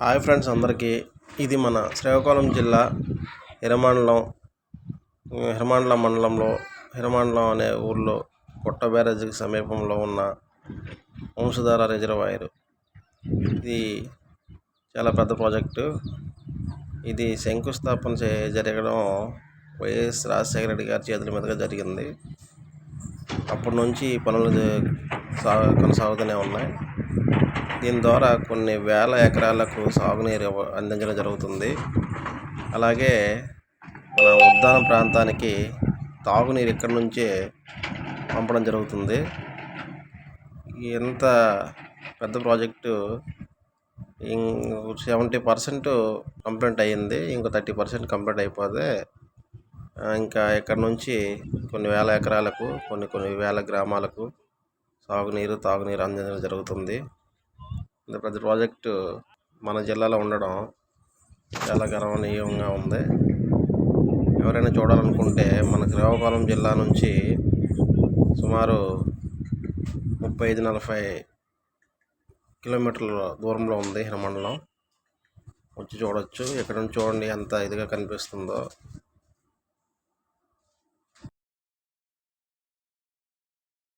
Hi friends అందరికీ. ఇది మన శ్రీకాకుళం జిల్లా హిరమండలం హిరమాండలం మండలంలో హిరమండలం అనే ఊర్లో కొట్ట బ్యారేజీకి సమీపంలో ఉన్న వంశధార రిజర్వాయర్. ఇది చాలా పెద్ద ప్రాజెక్టు. ఇది శంకుస్థాపన చే జరగడం వైఎస్ రాజశేఖర రెడ్డి గారి చేతుల మీదుగా జరిగింది. అప్పటి నుంచి పనులు సా కొనసాగుతూనే ఉన్నాయి. దీని ద్వారా కొన్ని వేల ఎకరాలకు సాగునీరు అందించడం జరుగుతుంది. అలాగే మన ఉద్దాన ప్రాంతానికి తాగునీరు ఇక్కడి నుంచే పంపడం జరుగుతుంది. ఎంత పెద్ద ప్రాజెక్టు సెవెంటీ పర్సెంట్ కంప్లీట్ అయ్యింది. ఇంకో థర్టీ పర్సెంట్ కంప్లీట్ అయిపోతే ఇంకా ఇక్కడ నుంచి కొన్ని వేల ఎకరాలకు కొన్ని కొన్ని వేల గ్రామాలకు సాగునీరు తాగునీరు అందించడం జరుగుతుంది. ప్రతి పెద్ద ప్రాజెక్టు మన జిల్లాలో ఉండడం చాలా గర్వనీయంగా ఉంది. ఎవరైనా చూడాలనుకుంటే మన శ్రీకాకుళం జిల్లా నుంచి సుమారు ముప్పై ఐదు నలభై కిలోమీటర్ల దూరంలో ఉంది హిరమండలం వచ్చి చూడొచ్చు. ఇక్కడ నుంచి చూడండి ఎంత ఇదిగా కనిపిస్తుందో.